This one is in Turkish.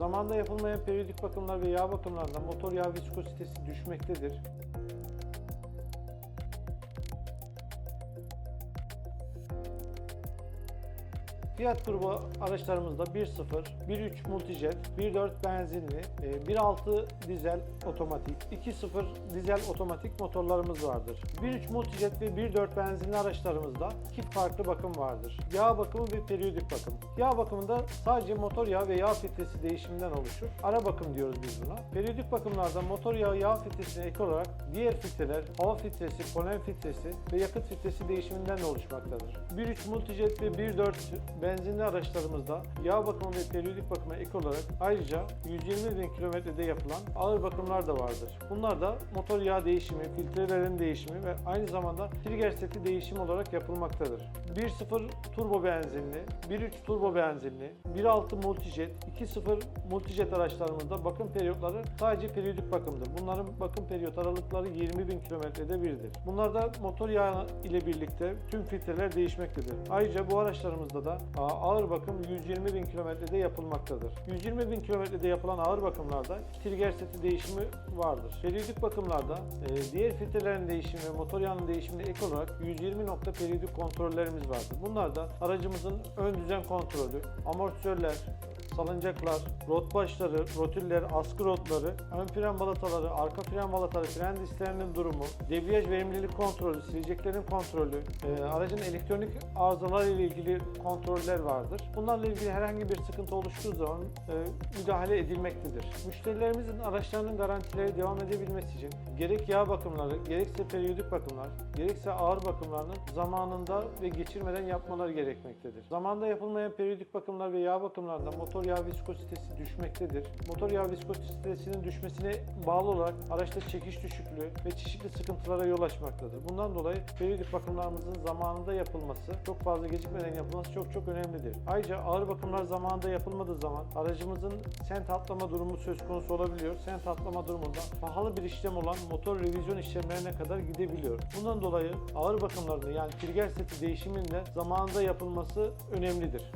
Zamanda yapılmayan periyodik bakımlar ve yağ bakımlarında motor yağ viskozitesi düşmektedir. Fiat turbo araçlarımızda 1.0, 1.3 multijet, 1.4 benzinli, e, 1.6 dizel otomatik, 2.0 dizel otomatik motorlarımız vardır. 1.3 multijet ve 1.4 benzinli araçlarımızda iki farklı bakım vardır. Yağ bakımı ve periyodik bakım. Yağ bakımında sadece motor yağı ve yağ filtresi değişiminden oluşur. Ara bakım diyoruz biz buna. Periyodik bakımlarda motor yağı yağ filtresine ek olarak diğer filtreler hava filtresi, polen filtresi ve yakıt filtresi değişiminden de oluşmaktadır. 1.3 multijet ve 1.4 benzinli araçlarımızda yağ bakımı ve periyodik bakıma ek olarak ayrıca 120 bin kilometrede yapılan ağır bakımlar da vardır. Bunlar da motor yağ değişimi, filtrelerin değişimi ve aynı zamanda trigger seti değişimi olarak yapılmaktadır. 1.0 turbo benzinli, 1.3 turbo benzinli, 1.6 multijet, 2.0 multijet araçlarımızda bakım periyotları sadece periyodik bakımdır. Bunların bakım periyot aralıkları 20 bin kilometrede birdir. Bunlarda motor yağı ile birlikte tüm filtreler değişmektedir. Ayrıca bu araçlarımızda da ağır bakım 120 bin kilometrede yapılmaktadır. 120 bin kilometrede yapılan ağır bakımlarda trigger seti değişimi vardır. Periyodik bakımlarda e, diğer filtrelerin değişimi ve motor yağının değişimine ek olarak 120 nokta periyodik kontrollerimiz vardır. Bunlar da aracımızın ön düzen kontrolü, amortisörler, salıncaklar, rot başları, rotüller, askı rotları, ön fren balataları, arka fren balataları, fren disklerinin durumu, debriyaj verimlilik kontrolü, sileceklerin kontrolü, e, aracın elektronik arızalar ile ilgili kontroller vardır. Bunlarla ilgili herhangi bir sıkıntı oluştuğu zaman e, müdahale edilmektedir. Müşterilerimizin araçlarının garantileri devam edebilmesi için gerek yağ bakımları, gerekse periyodik bakımlar, gerekse ağır bakımlarını zamanında ve geçirmeden yapmaları gerekmektedir. Zamanda yapılmayan periyodik bakımlar ve yağ bakımlarında motor yağ viskozitesi düşmektedir. Motor yağ viskozitesinin düşmesine bağlı olarak araçta çekiş düşüklüğü ve çeşitli sıkıntılara yol açmaktadır. Bundan dolayı periyodik bakımlarımızın zamanında yapılması, çok fazla gecikmeden yapılması çok çok önemlidir. Ayrıca ağır bakımlar zamanında yapılmadığı zaman aracımızın sent atlama durumu söz konusu olabiliyor. Sent atlama durumunda pahalı bir işlem olan motor revizyon işlemlerine kadar gidebiliyor. Bundan dolayı ağır bakımlarında yani trigger seti değişiminde zamanında yapılması önemlidir.